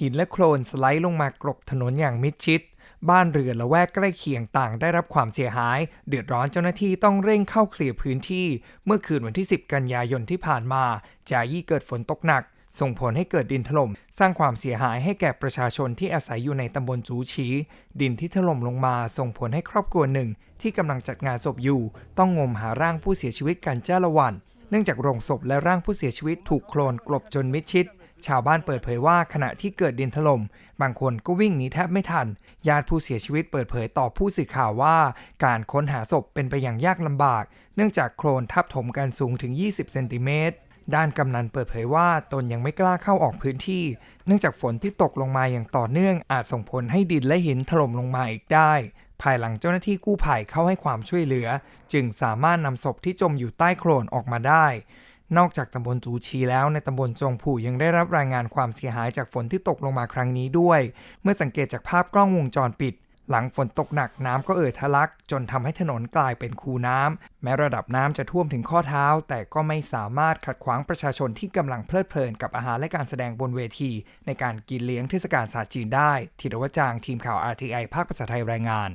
หินและโคลนสไลด์ลงมากรบถนนอย่างมิดชิด บ้านเรือนละแวกใกล้เคียงต่างได้รับความเสียหาย เดือดร้อนเจ้าหน้าที่ต้องเร่งเข้าเคลียร์พื้นที่ เมื่อคืนวันที่ 10 กันยายนที่ผ่านมาจายี่เกิดฝนตกหนัก ส่งผลให้เกิดดินถล่ม สร้างความเสียหายให้แก่ประชาชนที่อาศัยอยู่ในตำบลจูชี ดินที่ถล่มลงมาส่งผลให้ครอบครัวหนึ่ง ที่กำลังจัดงานศพอยู่ ต้องงมหาร่างผู้เสียชีวิตกันจ้าละวันเนื่องจากโรงศพและร่างผู้เสียชีวิตถูกโคลนกลบจนมิดชิด ชาวบ้านเปิดเผยว่าขณะที่เกิดดินถล่มบางคนก็วิ่งหนีแทบไม่ทัน ญาติผู้เสียชีวิตเปิดเผยต่อผู้สื่อข่าวว่า การค้นหาศพเป็นไปอย่างยากลำบาก เนื่องจากโคลนทับถมกันสูงถึง 20 เซนติเมตรด้านกำนันเปิดเผยว่าตนยังไม่กล้าเข้าออกพื้นที่ เนื่องจากฝนที่ตกลงมาอย่างต่อเนื่อง อาจส่งผลให้ดินและหินถล่มลงมาอีกได้ ภายหลังเจ้าหน้าที่กู้ภัยเข้าให้ความช่วยเหลือ จึงสามารถนำศพที่จมอยู่ใต้โคลนออกมาได้ นอกจากตำบลจูชีแล้วในตำบลจงผู่ยังได้รับรายงานความเสียหายจากฝนที่ตกลงมาครั้งนี้ด้วย เมื่อสังเกตจากภาพกล้องวงจรปิด หลังฝนตกหนักน้ำก็เอ่อทะลัก จนทำให้ถนนกลายเป็นคูน้ำแม้ระดับน้ำจะท่วมถึงข้อเท้า แต่ก็ไม่สามารถขัดขวางประชาชนที่กำลังเพลิดเพลินกับอาหารและการแสดงบนเวที ในการกินเลี้ยงเทศกาลศาสตร์จีนได้ธีรวจางทีมข่าว RTI ภาคภาษาไทยรายงาน